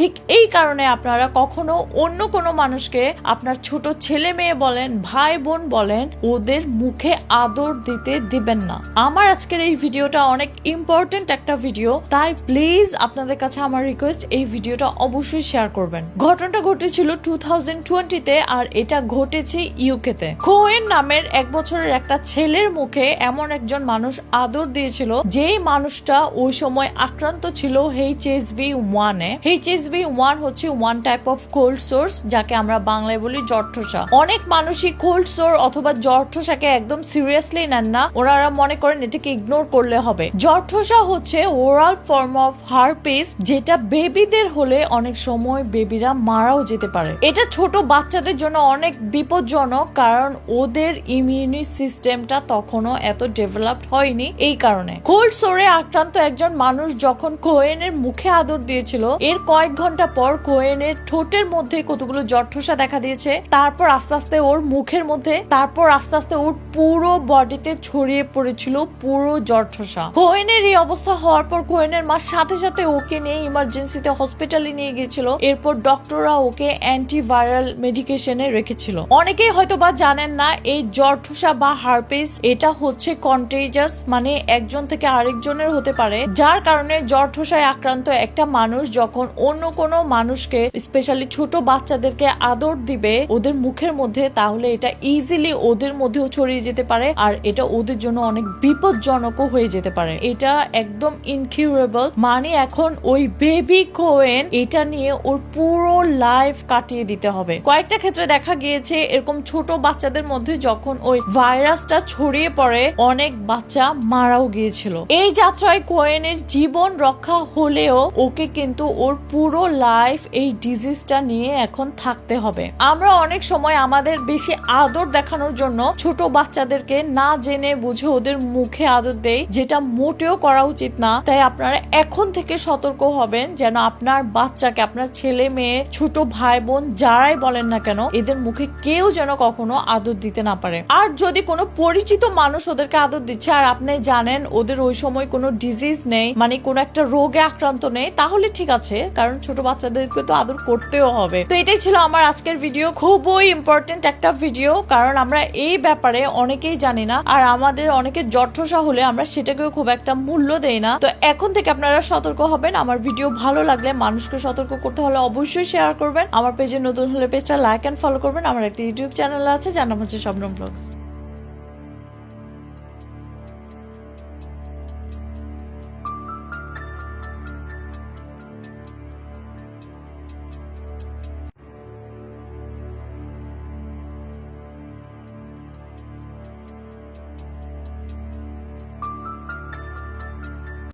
ঠিক এই কারণে আপনারা কখনো অন্য কোনো মানুষকে আপনার ছোট ছেলে মেয়ে বলেন, ভাই বোন বলেন, ওদের মুখে আদর দিতে দিবেন না। আমার আজকের এই ভিডিওটা অনেক ইম্পর্টেন্ট একটা ভিডিও, তাই প্লিজ আপনাদের কাছে আমার রিকোয়েস্ট এই ভিডিওটা অবশ্যই শেয়ার করবেন। ঘটনাটা ঘটেছিল টু থাউজেন্ড টোয়েন্টিতে আর এটা ঘটেছে ইউকেতে কোয়েন নামের এক বছরের একটা ছেলের মুখে এমন একজন মানুষ আদর দিয়েছিল, যেই মানুষটা ওই সময় আক্রান্ত ছিল এইচএসভি ওয়ানে এইচএসভি ওয়ান হচ্ছে one type of cold sores যাকে আমরা বাংলায় বলি জঠোসা অনেক মানুষই কোল্ড সোর অথবা জঠোসাকে একদম সিরিয়াসলি নেন না। ওনারা মনে করেন এটাকে ইগনোর করলে হবে। জঠোসা হচ্ছে ওরাল ফর্ম অফ হারপিস যেটা বেবিদের হলে অনেক সময় বেবিরা মারাও যেতে পারে। এটা ছোট বাচ্চাদের জন্য অনেক বিপজ্জনক, কারণ ওদের ইমিউনি সিস্টেমটা তখনও এত ডেভেলপড হয়নি এই কারণে। কোল্ড সোরে আক্রান্ত একজন মানুষ যখন কোয়েনের মুখে আদর দিয়েছিল, এর কয়েক ঘণ্টা পর কোয়েনের ঠোঁটের মধ্যে কতগুলো জঠোসা দেখা দিয়েছে, তারপর আস্তে আস্তে ওর মুখের মধ্যে, তারপর আস্তে আস্তে ওর পুরো বডিতে ছড়িয়ে পড়েছিল পুরো জঠোসা কোয়েনের এই অবস্থা হওয়ার পর কোয়েনের মা সাথে সাথে ওকে নিয়ে ইমার্জেন্সিতে হসপিটালে নিয়ে গিয়েছিল, এরপর ডক্টররা ওকে অ্যান্টিভাইরাল মেডিকেশনে রেখেছিল। অনেকেই হয়তো বা জানেন না, এই জঠোসা বা হারপিস এটা হচ্ছে কন্টেজাস মানে একজন থেকে আরেকজনের হতে পারে, যার কারণে জঠোসায় আক্রান্ত একটা মানুষ যখন অন্য কোনো মানুষকে স্পেশালি ছোট বাচ্চাদেরকে আদর দিবে ওদের মুখের মধ্যে, তাহলে এটা ইজিলি ওদের মধ্যেও ছড়িয়ে যেতে পারে আর এটা ওদের জন্য অনেক বিপজ্জনকও হয়ে যেতে পারে। এটা একদম ইনকিউরেবল মানে এখন ওই বেবি কোয়েন এটা নিয়ে ওর পুরো লাইফ কাটিয়ে দিতে হবে। কয়েকটা ক্ষেত্রে দেখা গিয়েছে, এরকম ছোট বাচ্চাদের মধ্যে যখন ওই ভাইরাসটা ছড়িয়ে পড়ে, অনেক বাচ্চা মারাও গিয়েছিল। এই যাত্রায় কোয়েনের জীবন রক্ষা হলেও ওকে কিন্তু ওর পুরো লাইফ এই ডিজিজটা নিয়ে এখন থাকতে হবে। আমরা অনেক সময় আমাদের বেশি আদর দেখানোর জন্য ছোট বাচ্চাদেরকে না জেনে বুঝে ওদের মুখে আদর দেই, যেটা মোটেও করা উচিত না। তাই আপনারা এখন থেকে সতর্ক হবেন যেন আপনার বাচ্চাকে, আপনার ছেলে মেয়ে, ছোট ভাই বোন যারাই বলেন না কেন, এদের মুখে কেউ যেন কখনো আদর দিতে না পারে। আর যদি কোনো পরিচিত মানুষ ওদেরকে আদর দিচ্ছে আর আপনি জানেন ওদের ওই সময় কোনো ডিজিজ নেই মানে কোনো একটা রোগে আক্রান্ত নেই, তাহলে ঠিক আছে, কারণ ছোট বাচ্চাদেরকে তো আদর করতেও হবে। তো এটাই ছিল আমার আজকের ভিডিও খুবই ইম্পর্টেন্ট একটা ভিডিও কারণ আমরা এই ব্যাপারে অনেকেই জানি না, আর আমাদের অনেকে জঠসা হলে আমরা সেটাকেও খুব একটা মূল্য দেই না। তো এখন থেকে আপনারা সতর্ক হবেন। আমার ভিডিও ভালো লাগলে মানুষকে সতর্ক করতে হলে অবশ্যই শেয়ার করবেন। আমার পেজে নতুন হলে পেজটা লাইক অ্যান্ড ফলো করবেন। আমার একটা ইউটিউব চ্যানেল আছে, যার নাম হচ্ছে স্বপ্ন ব্লগস